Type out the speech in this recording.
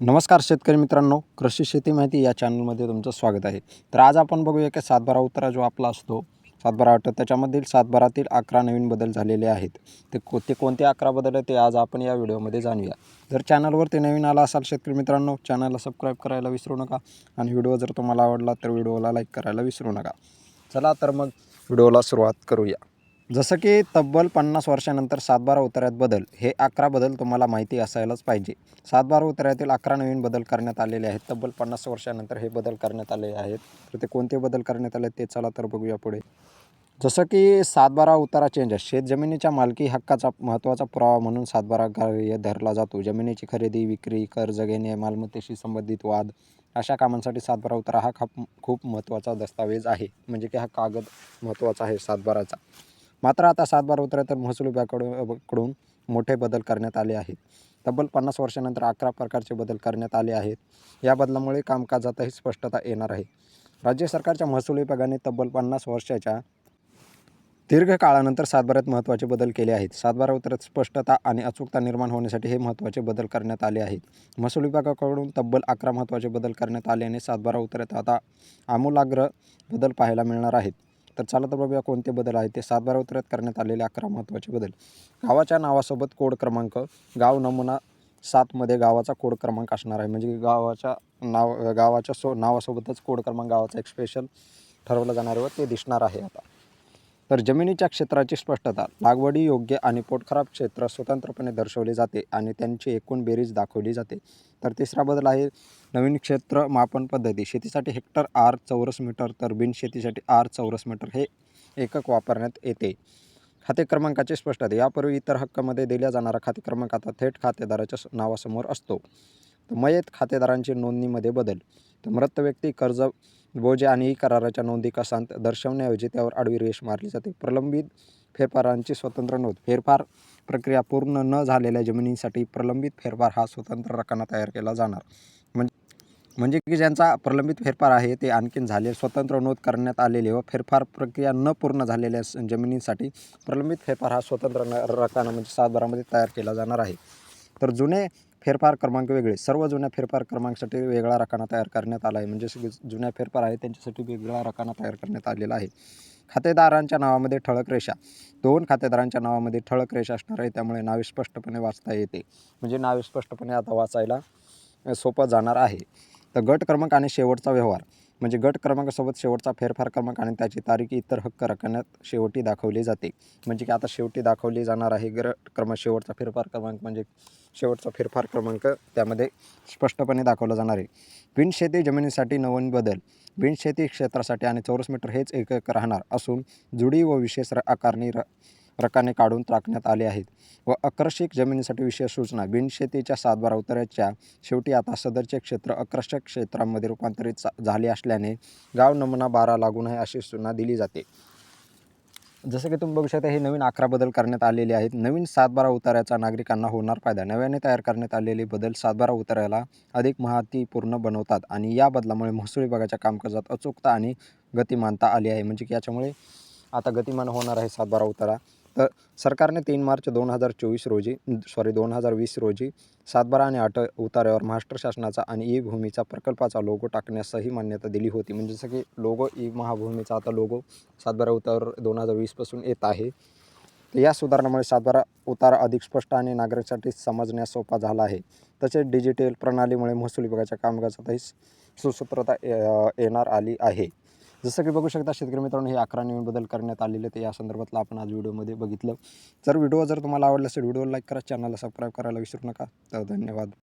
नमस्कार शेतकरी मित्रांनो कृषी शेती माहिती या चॅनलमध्ये तुमचं स्वागत आहे. तर आज आपण बघूया की सातबारा उत्तरा जो आपला असतो सातबारा आठ त्याच्यामधील सातबारातील अकरा नवीन बदल झालेले आहेत. ते को ते कोणते अकरा बदल आहेत ते आज आपण या व्हिडिओमध्ये जाणूया. जर चॅनलवरती नवीन आला असाल शेतकरी मित्रांनो चॅनलला सबस्क्राईब करायला विसरू नका आणि व्हिडिओ जर तुम्हाला आवडला तर व्हिडिओला लाईक करायला विसरू नका. चला तर मग व्हिडिओला सुरुवात करूया. जसं की तब्बल पन्नास वर्षानंतर सातबारा उतार्यात बदल हे अकरा बदल तुम्हाला माहिती असायलाच पाहिजे. सातबारा उतार्यातील अकरा नवीन बदल करण्यात आलेले आहेत. तब्बल पन्नास वर्षानंतर हे बदल करण्यात आले आहेत. तर ते कोणते बदल करण्यात आले ते चला तर बघूया पुढे. जसं की सातबारा उतारा चेंज शेत जमिनीच्या मालकी हक्काचा महत्त्वाचा पुरावा म्हणून सातबारा ग्राह्य धरला जातो. जमिनीची खरेदी विक्री कर्ज घेणे मालमत्तेशी संबंधित वाद अशा कामांसाठी सातबारा उतारा हा खूप खूप महत्त्वाचा दस्तावेज आहे. म्हणजे की हा कागद महत्त्वाचा आहे सातबाराचा. मात्र आता सातबारा उतऱ्यात महसूल विभागाकडून कडून मोठे बदल करण्यात आले आहेत. तब्बल पन्नास वर्षानंतर अकरा प्रकारचे बदल करण्यात आले आहेत. या बदलामुळे कामकाजातही स्पष्टता येणार आहे. राज्य सरकारच्या महसूल विभागाने तब्बल पन्नास वर्षाच्या दीर्घ काळानंतर सातबाऱ्यात महत्त्वाचे बदल केले आहेत. सातबारा उतरत स्पष्टता आणि अचूकता निर्माण होण्यासाठी हे महत्त्वाचे बदल करण्यात आले आहेत. महसूल विभागाकडून तब्बल अकरा महत्त्वाचे बदल करण्यात आल्याने सातबारा उतरत आता आमूलाग्र बदल पाहायला मिळणार आहेत. तर चला तर बघूया कोणते बदल आहेत. ते सातबारा उत्तरात करण्यात आलेले अकरा महत्त्वाचे बदल. गावाच्या नावासोबत कोड क्रमांक गाव नमुना सातमध्ये गावाचा कोड क्रमांक असणार आहे. म्हणजे गावाच्या नाव गावाच्या सो नावासोबतच कोड क्रमांक गावाचा एक स्पेशल ठरवलं जाणार व ते दिसणार आहे आता. तर जमिनीच्या क्षेत्राची स्पष्टता लागवडी योग्य आणि पोटखराब क्षेत्र स्वतंत्रपणे दर्शवले जाते आणि त्यांची एकूण बेरीज दाखवली जाते. तर तिसरा बदल आहे नवीन क्षेत्र मापन पद्धती. शेतीसाठी हेक्टर आर चौरस मीटर तर बिनशेतीसाठी आर चौरस मीटर हे एकक वापरण्यात येते. खाते क्रमांकाची स्पष्टता. यापूर्वी इतर हक्कामध्ये दिल्या जाणारा खाते क्रमांक आता थेट खातेदाराच्या नावासमोर असतो. तर मयत खातेदारांची नोंदणीमध्ये बदल. तर मृत व्यक्ती कर्ज बोज आणि ई कराराच्या नोंदी कसांत दर्शवण्याऐवजी त्यावर आडवी रेष मारली जाते. प्रलंबित फेरफारांची स्वतंत्र नोंद. फेरफार प्रक्रिया पूर्ण न झालेल्या जमिनींसाठी प्रलंबित फेरफार हा स्वतंत्र रकाना तयार केला जाणार. म्हणजे म्हणजे की ज्यांचा प्रलंबित फेरफार आहे ते आणखीन झाले. स्वतंत्र नोंद करण्यात आलेले व फेरफार प्रक्रिया न पूर्ण झालेल्या जमिनींसाठी प्रलंबित फेरफार हा स्वतंत्र न रकाना म्हणजे सातबारामध्ये तयार केला जाणार आहे. तर जुने फेरफार क्रमांक वेगळे सर्व जुन्या फेरफार क्रमांकासाठी वेगळा रकाना तयार करण्यात आला आहे. म्हणजे सगळे जुन्या फेरफार आहे त्यांच्यासाठी वेगळा रकाना तयार करण्यात आलेला आहे. खातेदारांच्या नावामध्ये ठळक रेषा. दोन खातेदारांच्या नावामध्ये ठळक रेषा असणार आहे त्यामुळे नावे स्पष्टपणे वाचता येते. म्हणजे नावे स्पष्टपणे आता वाचायला सोपं जाणार आहे. तर गट क्रमांक आणि शेवटचा व्यवहार. म्हणजे गट क्रमांकासोबत शेवटचा फेरफार क्रमांक आणि त्याची तारीख इतर हक्क रकण्यात शेवटी दाखवली जाते. म्हणजे की आता शेवटी दाखवली जाणार आहे गट क्रमांक शेवटचा फेरफार क्रमांक म्हणजे शेवटचा फेरफार क्रमांक त्यामध्ये स्पष्टपणे दाखवला जाणार आहे. बिनशेती जमिनीसाठी नवीन बदल बिनशेती क्षेत्रासाठी आणि चौरस मीटर हेच एकक राहणार असून जुडी व विशेष आकारणी र रकाने काढून टाकण्यात आले आहेत. व आकर्षक जमिनीसाठी विशेष सूचना. बिनशेतीच्या सातबारा उतऱ्याच्या शेवटी आता सदरचे क्षेत्र आकर्षक क्षेत्रामध्ये रूपांतरित झाले असल्याने गाव नमुना बारा लागू नये अशी सूचना दिली जाते. जसं की तुम्ही बघू शकता हे नवीन अकरा बदल करण्यात आलेले आहेत. नवीन सातबारा उतार्याचा नागरिकांना होणार फायदा. नव्याने तयार करण्यात आलेले बदल सातबारा उतार्याला अधिक महत्त्वपूर्ण बनवतात आणि या बदलामुळे महसूल विभागाच्या कामकाजात अचूकता आणि गतिमानता आली आहे. म्हणजे की याच्यामुळे आता गतिमान होणार आहे सातबारा उतारा. तर सरकारने तीन मार्च दोन हजार चोवीस रोजी सॉरी दोन हजार वीस रोजी सातबारा आणि आठ उतार्यावर महाराष्ट्र शासनाचा आणि ई भूमीचा प्रकल्पाचा लोगो टाकण्यासही मान्यता दिली होती. म्हणजे जसं की लोगो ई महाभूमीचा आता लोगो सातबारा उतार दोन हजार वीसपासून येत आहे. तर या सुधारणामुळे सातबारा उतारा अधिक स्पष्ट आणि नागरिकांसाठी समजण्यास सोपा झाला आहे. तसेच डिजिटल प्रणालीमुळे महसूल विभागाच्या कामकाजातही सुसूत्रता येणार आली आहे. जसं की बघू शकता शेतकरी मित्रांनो हे अकरा नवीन बदल करण्यात आलेले ते या संदर्भातलं आपण आज व्हिडिओमध्ये बघितलं. जर व्हिडिओ जर तुम्हाला आवडला असेल व्हिडिओ लाईक करा चॅनलला सबस्क्राईब करायला विसरू नका. तर धन्यवाद.